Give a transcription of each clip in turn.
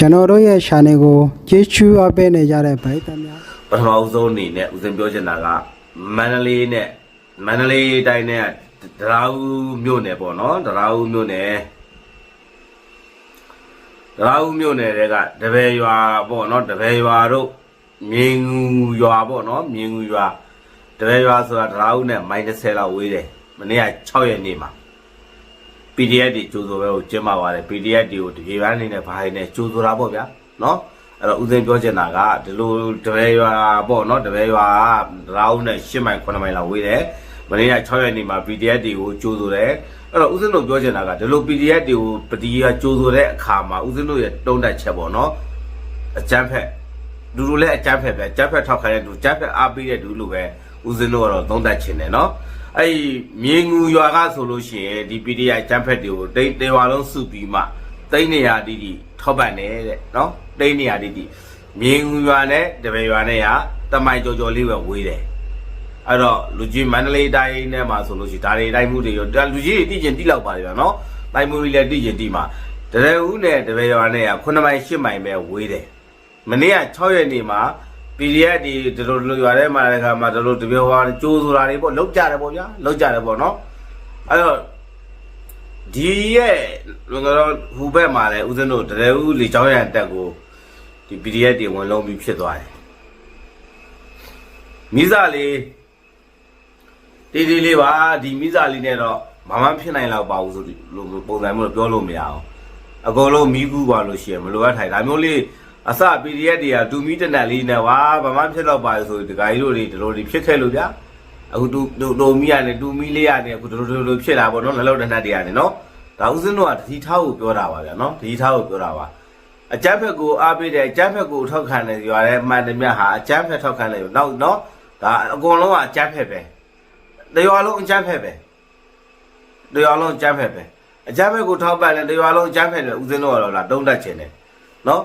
ကျွန်တော်တို့ရဲ့ channel ကိုကျေးဇူးအပ်ပေးနေကြတဲ့ဗိုက်တများပထမဦးဆုံးအနေနဲ့ဦးစင်ပြောချင်တာကမန္တလေးနဲ့မန္တလေးတိုင်းနဲ့ဒရာဦးမြို့နယ်ပေါ့နော်ဒရာဦးမြို့နယ်ဒရာဦးမြို့နယ်တွေကတပယ်ရွာပေါ့နော်တပယ်ရွာတို့မြင်းငူရွာပေါ့နော်မြင်းငူရွာတပယ်ရွာဆိုတာဒရာဦးနဲ့မိုင်30လောက်ဝေးတယ်မနေ့က6ရက်နေ့မှာ PDF တွေကြိုးဆိုပဲကိုကျင်းပပါတယ် PDF တွေကိုတပြေပန်းနေနဲ့ဘာတွေနဲ့ကြိုးဆိုတာပေါ့ဗျာနော်အဲ့တော့ဦးစင်းပြောချင်တာကဒီလိုတပည့်ရွာပေါ့နော်တပည့်ရွာကရာဦးနဲ့10မိုင်9မိုင်လောက်ဝေးတယ်မနေ့က6ရက်နေ့မှာ PDF တွေကိုကြိုးဆိုတယ်အဲ့တော့ဦးစင်းတို့ပြောချင်တာကဒီလို PDF တွေကိုပတိကကြိုးဆိုတဲ့အခါမှာဦးစင်းတို့ရဲ့တုံးတက်ချက်ပေါ့နော်အကျန်းဖက်လူလူလည်းအကျန်းဖက်ပဲအကျန်းဖက်ထောက်ခံတဲ့လူအကျန်းဖက်အားပေးတဲ့လူလိုပဲဦးစင်းတို့ကတော့သုံးသက်ချင်တယ်နော် အဲ့ဒီမြေငူရွာကဆိုလို့ရှိရင်ဒီ PDF ကျန်းဖက်တွေကိုတိတ်တေဝါလုံးစုပြီးမှတိတ်နေရတီတီထောက်ပံ့နေတဲ့နော်တိတ်နေရတီတီမြေငူရွာနဲ့တပယ်ရွာနဲ့ကတမိုင်ကြော်ကြော်လေးပဲဝေးတယ်အဲ့တော့လူကြီးမန္တလေးတိုင်းနဲ့မှာဆိုလို့ရှိရင်ဒါတွေတိုင်းမှုတွေရောဒါလူကြီးတွေတည်ကျင်တိလောက်ပါလေဗျာနော်တိုင်းမှုတွေလည်းတည်ကျင်တိမှာတရဦးနဲ့တပယ်ရွာနဲ့က9မိုင်10မိုင်ပဲဝေးတယ်မနေ့က6ရက်နေ့မှာ PDF ဒီဒီလိုလိုရွာထဲမှာလည်းခါမှာဒီလိုတပြောဟာကြိုးဆိုတာတွေပေါ့လောက်ကြတယ်ပေါ့ဗျာလောက်ကြတယ်ပေါ့နော်အဲ့တော့ဒီရဲ့လုံတော့ဟူဘက်မှာလည်းဦးဇင်းတို့တရဦးလေချောင်းရံတက်ကိုဒီ PDF တွေဝင်လုံးပြီးဖြစ်သွားတယ်မိစားလေးတီတီလေးပါဒီမိစားလေးနဲ့တော့မမဖြစ်နိုင်တော့ပါဘူးဆိုလို့ပုံစံမျိုးပြောလို့မရအောင်အကုန်လုံးမိကူပါလို့ရှိရင်မလိုအပ်ထိုင်ဒါမျိုးလေး အစ PDF တွေကတူမီတနက်လေးနဲ့ဝါဘာမှဖြစ်တော့ပါလေဆိုဒီဂါကြီးတို့တွေဒီလိုတွေဖြစ်ခဲ့လို့ဗျာအခုတူတူမီရတယ်တူမီလေးရတယ်အခုဒီလိုဒီလိုဖြစ်လာပေါ့နော်နှလုံးတနက်တွေရတယ်နော်ဒါဥစဉ်တို့ကတတိထားကိုပြောတာပါဗျာနော်တတိထားကိုပြောတာပါအကြမ်းဖက်ကိုအားပေးတယ်အကြမ်းဖက်ကိုထောက်ခံတယ်ရွာထဲမှန်တယ်မြတ်ဟာအကြမ်းဖက်ထောက်ခံတယ်နောက်နော်ဒါအကုန်လုံးကအကြမ်းဖက်ပဲတရားလုံးအကြမ်းဖက်ပဲတရားလုံးအကြမ်းဖက်ပဲအကြမ်းဖက်ကိုထောက်ပံ့တယ်တရားလုံးအကြမ်းဖက်တယ်ဥစဉ်တို့ကတော့လာတုံးတက်ခြင်းတယ်နော်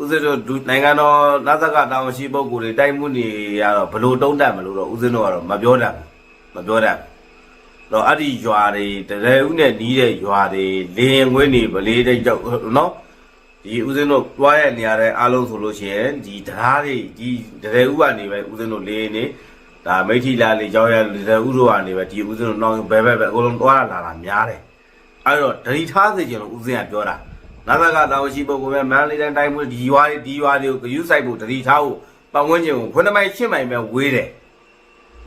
ဦးဇင်းတို့ဒုနိုင်ငံတော်နာသကတာဝန်ရှိပုဂ္ဂိုလ်တွေတိုက်မှုနေရတော့ဘလို့တုံးတက်မလို့တော့ဦးဇင်းတို့ကတော့မပြောတတ်ဘူးမပြောတတ်ဘူးတော့အဲ့ဒီရွာတွေတရယ်ဦးနဲ့နီးတဲ့ရွာတွေလင်းငွေနေဗလေးတဲ့ကြောက်နော်ဒီဦးဇင်းတို့တွားရနေရတဲ့အားလုံးဆိုလို့ရှိရင်ဒီတရားတွေဒီတရယ်ဦးကနေပဲဦးဇင်းတို့လင်းနေဒါမိထီလာလေးကြောက်ရတရယ်ဦးတို့ကနေပဲဒီဦးဇင်းတို့နောင်ဘဲဘဲပဲအကုန်လုံးတွားလာတာများတယ်အဲ့တော့ဒဏီထားစေချင်လို့ဦးဇင်းကပြောတာ နာသကတာဝန်ရှိပုဂ္ဂိုလ်ပဲမန္တလေးတိုင်းတိုင်းမှုဒီရွာတွေဒီရွာတွေကိုဂယုစိုက်ဖို့တတိထားဖို့ပတ်ဝန်းကျင်ကိုခုနှစ်မိုင်ရှစ်မိုင်ပဲဝေးတယ်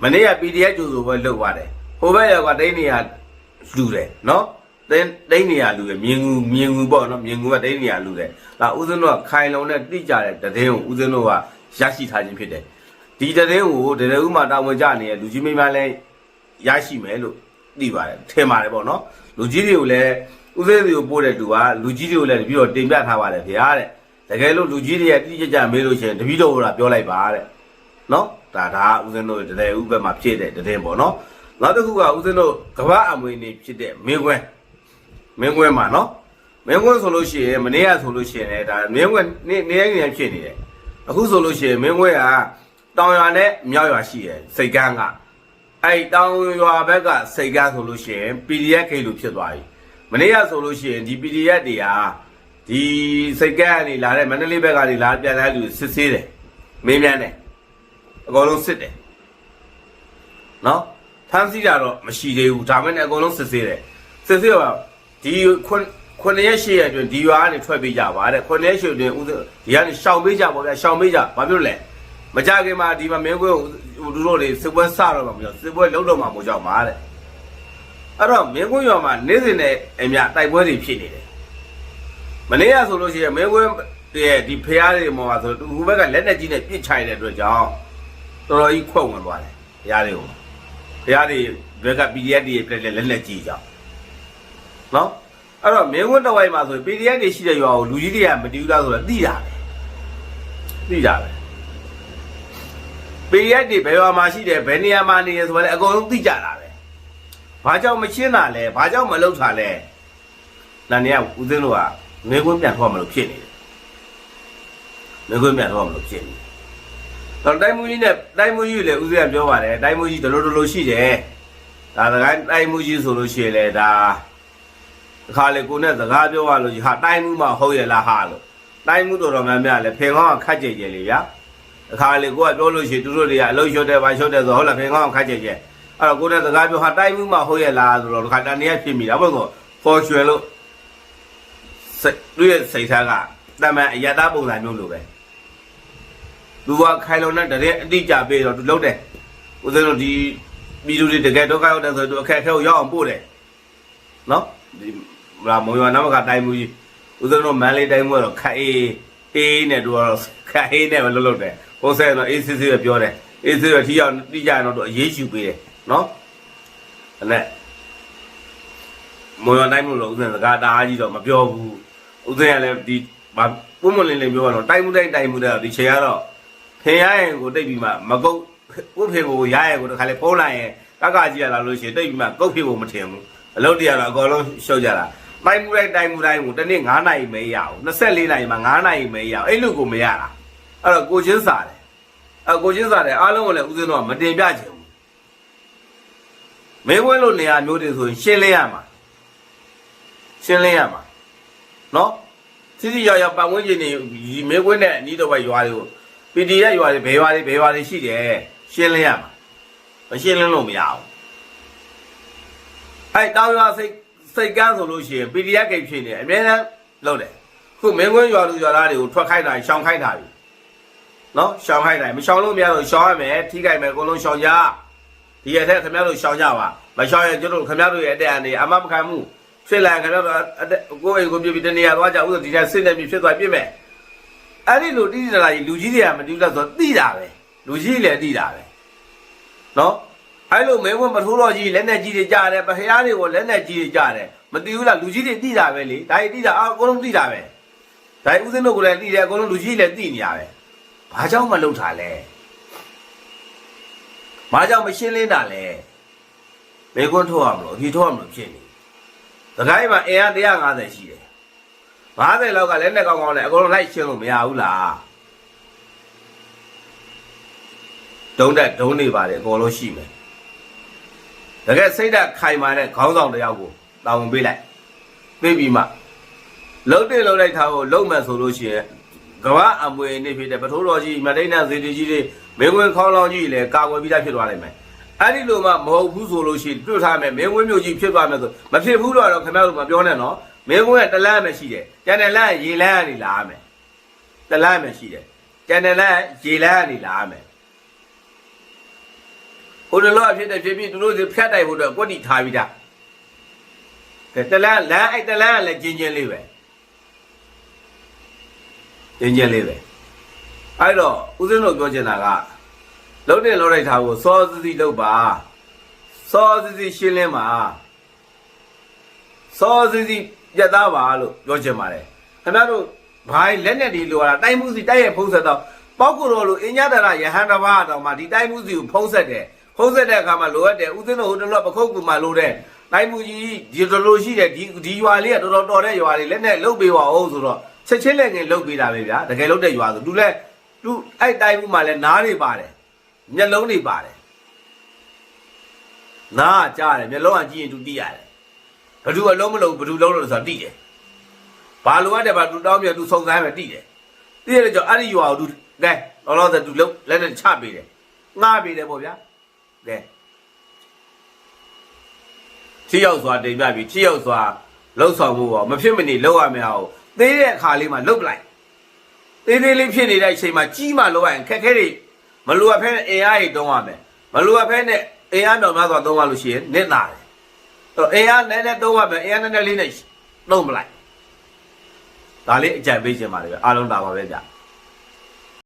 မနေ့က PDF ကျူဆိုပဲလုတ်သွားတယ်ဟိုဘက်ရောက်ကတိုင်းနေရလူတယ်နော်တင်းတိုင်းနေရလူတယ်မြင်ငူမြင်ငူပေါ့နော်မြင်ငူကတိုင်းနေရလူတယ်ဒါဦးဇင်းတို့ကခိုင်လုံနဲ့တိကျတဲ့တည်င်းကိုဦးဇင်းတို့ကရရှိထားခြင်းဖြစ်တယ်ဒီတည်င်းကိုတည်းဥမာတာဝန်ကြနေတဲ့လူကြီးမိန်းမလည်းရရှိမယ်လို့သိပါတယ်ထင်ပါတယ်ပေါ့နော်လူကြီးတွေကိုလည်း ဦးသေးစီကိုပို့တဲ့သူကလူကြီးတွေကိုလည်းတပီတော့တင်ပြထားပါတယ်ဗျာတဲ့တကယ်လို့လူကြီးတွေရဲ့တိကျကျမေးလို့ရှိရင်တပီတော့ဟိုတာပြောလိုက်ပါတဲ့နော်ဒါဒါဦးစင်းတို့တည်းဥဘက်မှာဖြစ်တဲ့တည်င်းပေါ့နော်နောက်တစ်ခုကဦးစင်းတို့ကဘာအမွေနေဖြစ်တဲ့မင်းကွဲမင်းကွဲမှာနော်မင်းကွဲဆိုလို့ရှိရင်မနေ့ကဆိုလို့ရှိရင်လည်းဒါမင်းကွဲနေနေရနေဖြစ်နေတယ်အခုဆိုလို့ရှိရင်မင်းကွဲကတောင်ရွာနဲ့မြောက်ရွာရှိတယ်စိတ်ကန်းကအဲ့တောင်ရွာဘက်ကစိတ်ကန်းဆိုလို့ရှိရင် PDF ခေလို့ဖြစ်သွားပြီ မနေ့ကဆိုလို့ရှိရင်ဒီ PDF တွေဟာဒီစိတ်ကန်းကနေလာတဲ့မန္တလေးဘက်ကနေလာပြန်တဲ့လူစစ်ဆေးတယ်မင်းမြန်တယ်အကုန်လုံးစစ်တယ်နော်ဖမ်းဆီးတာတော့မရှိသေးဘူးဒါမဲ့လည်းအကုန်လုံးစစ်ဆေးတယ်စစ်ဆေးတော့ဒီခွန်းခွန်းရက်ရှေ့ရအတွင်းဒီရွာကနေထွက်ပေးကြပါတဲ့ခွန်းရက်ရှေ့အတွင်းဦးဒီကနေရှောင်ပေးကြပါဗျာရှောင်ပေးကြဘာဖြစ်လို့လဲမကြခင်မှာဒီမှာမင်းကွင်းတို့တို့တွေစစ်ပွဲစတော့မှာမလို့စစ်ပွဲလုံးတော့မှာမို့ကြောက်ပါတဲ့ အဲ့တော့မင်းကွန်းရွာမှာနေ့စဉ်နဲ့အမြတိုက်ပွဲတွေဖြစ်နေတယ်မနေ့ကဆိုလို့ရှိရင်မင်းကွန်းရဲ့ဒီဖျားတွေပေါ်မှာဆိုသူဟိုဘက်ကလက်နဲ့ကြီးနဲ့ပြစ်ချိုင်တဲ့အတွက်ကြောင့်တော်တော်ကြီးခွက်ဝင်သွားတယ်ဖျားတွေကိုဖျားတွေဘက်က PDF တွေပြက်လက်လက်ကြီးကြောင့်နော်အဲ့တော့မင်းကွန်းတဝိုက်မှာဆိုရင် PDF တွေရှိတဲ့ရွာကိုလူကြီးတွေကမတူးလားဆိုတော့သိတာပဲသိတာပဲ PDF တွေဘယ်ရွာမှာရှိတယ်ဘယ်နေရာမှာနေရဆိုတော့လည်းအကုန်လုံးသိကြတာပဲ ဘာကြောင့်မရှင်းတာလဲဘာကြောင့်မလုပ်တာလဲနာနေကဦးသိန်းတို့ကငွေကွင်းပြန်ထွက်မလို့ဖြစ်နေတယ်ငွေကွင်းပြန်ထွက်မလို့ဖြစ်နေတယ်တော့တိုင်းမူကြီးနဲ့တိုင်းမူကြီးလည်းဦးသိန်းကပြောပါတယ်တိုင်းမူကြီးဒလိုဒလိုရှိတယ်ဒါစကိုင်းတိုင်းမူကြီးဆိုလို့ရှိရင်လေဒါအခါလေကိုနဲ့စကားပြောရလို့ဟာတိုင်းမူမှဟုတ်ရလားဟာလို့တိုင်းမှုတော်တော်များများလဲဖင်ကောင်းကခတ်ကြဲကြဲလေဗျာအခါလေကိုကပြောလို့ရှိရင်သူတို့တွေကအလုံးလျှော့တယ်ပါလျှော့တယ်ဆိုဟုတ်လားဖင်ကောင်းကခတ်ကြဲကြဲ အဲ့တော့ကိုယ်နဲ့စကားပြောဟာတိုင်းမှုမှဟုတ်ရဲ့လားဆိုတော့ဒီခါတန်ရဖြစ်မိတာဘယ်ကောဖော်ရွှယ်လို့စိတ်သူရဲ့စိတ်ထားကတမန်အယတာပုံစံမျိုးလိုပဲသူကခိုင်လုံတဲ့တဲ့အတိအကျပေးတော့သူလုံးတယ်ဦးဇင်းတို့ဒီပြည်သူတွေတကယ်ဒုက္ခရောက်တယ်ဆိုတော့သူအခက်အခဲကိုရောက်အောင်ပို့တယ်နော်ဒီလာမောင်ရွာနမကတိုင်းမှုကြီးဦးဇင်းတို့မန်လေးတိုင်းမှုကတော့ခက်အေးအေးနဲ့သူကတော့ခက်အေးနဲ့ပဲလှုပ်လှုပ်တယ်ဟိုဆဲတော့အေးစစ်စစ်ပဲပြောတယ်အေးစစ်တော့ထီရောက်တိကျရင်တော့သူအရေးယူပေးတယ် နော်အဲ့နဲ့မောင်ရွာတိုင်းမှုလို့ဦးဇင်းစကားတအားကြီးတော့မပြောဘူးဦးဇင်းကလည်းဒီဘာပုံမလင်းလင်းပြောတော့တိုင်းမှုတိုင်းတိုင်းမှုတဲ့ဒီချိန်ကတော့ခင်ရရင်ကိုတိတ်ပြီးမှမကုတ်ဥဖေကိုရရကိုတခါလေပုံးလိုက်ရင်ကကကြီးရလာလို့ရှိရင်တိတ်ပြီးမှကုတ်ဖြစ်ဖို့မထင်ဘူးအလုပ်တရားတော့အကုန်လုံးရှုပ်ကြတာတိုင်းမှုတိုင်းတိုင်းမှုတိုင်းကိုတစ်နေ့9နာရီမဲရအောင်24နာရီမှာ9နာရီမဲရအောင်အဲ့လိုကိုမရတာအဲ့တော့ကိုချင်းစားတယ်အဲ့ကိုချင်းစားတယ်အားလုံးကိုလည်းဦးဇင်းတော့မတင်ပြချင်ဘူး မဲဝဲလို့နေရာမျိုးတွေဆိုရင်ရှင်းလင်းရမှာရှင်းလင်းရမှာနော်စီစီရောက်ရောက်ပတ်ဝန်းကျင်နေဒီမဲခွင်းနဲ့အနီးတော့ပဲရွာတွေကို PDF ရွာတွေဘယ်ရွာတွေဘယ်ရွာတွေရှိတယ်ရှင်းလင်းရမှာမရှင်းလင်းလို့မရအောင်အဲတောင်ရွာစိတ်စိတ်ကန်းဆိုလို့ရှိရင် PDF ကိတ်ဖြစ်နေအများနဲ့လုပ်တယ်ခုမင်းကွင်းရွာလူရွာသားတွေကိုထွက်ခိုင်းတာရှောင်ခိုင်းတာပြီနော်ရှောင်ခိုင်းတာမရှောင်လို့မရတော့ရှောင်ရမယ်ထိခိုက်မယ်အကုန်လုံးရှောင်ကြ ဒီရက်ထက်ခင်ဗျားတို့ရှောင်ကြပါမရှောင်ရင်ကျွန်တော်တို့ခင်ဗျားတို့ရဲ့အတက်အနေအမမခံမှုဖြစ်လာရင်ခင်ဗျားတို့အတက်ကိုယ့်အိမ်ကိုပြပြီးတနေရာသွားကြဥစ္စာဒီထဲစစ်နေပြီဖြစ်သွားပြစ်မယ်အဲ့ဒီလိုတိတိကျကျကြီးလူကြီးတွေကမတူတော့ဆိုသိတာပဲလူကြီးလည်းသိတာပဲနော်အဲ့လိုမဲဝင်မထိုးတော့ကြီးလက်နဲ့ကြီးတွေကြားတယ်ပခရားတွေကိုလက်နဲ့ကြီးတွေကြားတယ်မသိဘူးလားလူကြီးတွေသိတာပဲလေဒါကြီးသိတာအကုန်လုံးသိတာပဲဒါကြီးဦးစင်းတို့ကလည်းသိတယ်အကုန်လုံးလူကြီးလည်းသိနေရပဲဘာကြောင့်မလုပ်တာလဲ ဘာကြောင့်မရှင်းလင်းတာလဲမေကွန်းထုတ်ရမလို့အဖြေထုတ်ရမလို့ဖြစ်နေတခိုင်းမှာအင်အား150ရှိတယ်50လောက်ကလည်းနဲ့ကောင်းကောင်းနဲ့အကုန်လုံးလိုက်ရှင်းလို့မရဘူးလားဒုံးတက်ဒုံးနေပါတယ်အကုန်လုံးရှိမယ်တကယ်စိတ်ဓာတ်ခိုင်မာတဲ့ခေါင်းဆောင်တစ်ယောက်ကိုတာဝန်ပေးလိုက်ပေးပြီးမှလုံးတင်လုံးလိုက်ထားဖို့လုံးမှန်ဆိုလို့ရှိရင် ကမ္ဘာအမွေနေဖြစ်တဲ့ပထိုးတော်ကြီးမတိတ်နာဇေတီကြီးတွေမင်းဝင်ခေါင်းလောင်းကြီးလည်းကာကွယ်ပြီးသားဖြစ်သွားနိုင်မယ်အဲ့ဒီလိုမှမဟုတ်ဘူးဆိုလို့ရှိရင်တွေ့ထားမယ်မင်းဝင်မျိုးကြီးဖြစ်သွားမယ်ဆိုမဖြစ်ဘူးတော့ခင်ဗျားတို့မပြောနဲ့နော်မင်းကွန်းကတလန်းပဲရှိတယ်ကျန်တဲ့လန်းကရေလန်းကနေလာရမယ်တလန်းပဲရှိတယ်ကျန်တဲ့လန်းကရေလန်းကနေလာရမယ်ဟိုတလောအဖြစ်တဲ့ဖြစ်ပြီးသူတို့စီဖြတ်တိုက်ဖို့အတွက်ကွက်တီထားပြီးသားကဲတလန်းလန်းအဲ့တလန်းကလည်းကျင်းချင်းလေးပဲ ကျင်းချင်းလေးပဲအဲ့တော့ဦးဇင်းတို့ပြောချင်တာကလုံးတင်လုံးလိုက်ထားဖို့စောစစီလောက်ပါစောစစီရှင်းလင်းပါစောစီစီပြတ်သားပါလို့ပြောချင်ပါတယ်ခင်ဗျားတို့ဘာလက်နဲ့ဒီလိုရတာတိုင်းမှုစီတိုက်ရဲ့ဖုံးဆက်တော့ပောက်ကိုတော်လို့အင်ညာတရယဟန်တဘာတော်မှာဒီတိုင်းမှုစီကိုဖုံးဆက်တယ်ဖုံးဆက်တဲ့အခါမှာလိုအပ်တယ်ဦးစင်းတို့ဟိုတလောပခုတ်ကူမှာလိုတဲ့တိုင်းမှုကြီးဒီတော်လို့ရှိတဲ့ဒီဒီရွာလေးကတော်တော်တော်တဲ့ရွာလေးလက်နဲ့လုတ်ပေးပါအောင်ဆိုတော့ ချက်ချင်းလက်ငယ်လုတ်ပေးတာပဲဗျာတကယ်လုတ်တဲ့ရွာဆိုသူလဲသူအဲ့တိုင်းမှုမှာလဲနားတွေပါတယ်မျက်လုံးတွေပါတယ်နားကြားတယ်မျက်လုံးကကြည့်ရင်သူသိရတယ်ဘယ်သူအလုံးမလုံးဘယ်သူလုံးလို့ဆိုတာတိတယ်ဘာလိုအပ်တယ်ဘာသူတောင်းပြသူစုံစမ်းမယ်တိတယ်တိရတဲ့ကြောင့်အဲ့ဒီရွာကိုသူကဲလောလောဆယ်သူလုံးလက်နဲ့ချပေးတယ်ငှားပေးတယ်ပေါ့ဗျာကဲချီရောက်စွာတင်ပြပြီးချီရောက်စွာလှုပ်ဆောင်မှုပေါ့မဖြစ်မနေလှုပ်ရမယ်အောင် သေးတဲ့အခါလေးမှာလှုပ်ပလိုက်သေးသေးလေးဖြစ်နေတဲ့အချိန်မှာကြီးမှလှုပ်ရရင်ခက်ခဲတွေမလိုအပ်ဖဲနဲ့အင်အားတွေတုံးရမယ်မလိုအပ်ဖဲနဲ့အင်အားမြောင်များစွာတုံးရလို့ရှိရင်နစ်နာတယ်တော့အေးအားနည်းနည်းသုံးရမယ်အေးအားနည်းနည်းလေးနဲ့သုံးမလိုက်ဒါလေးအကြံပေးခြင်းပါလေအားလုံးလာပါပဲဗျ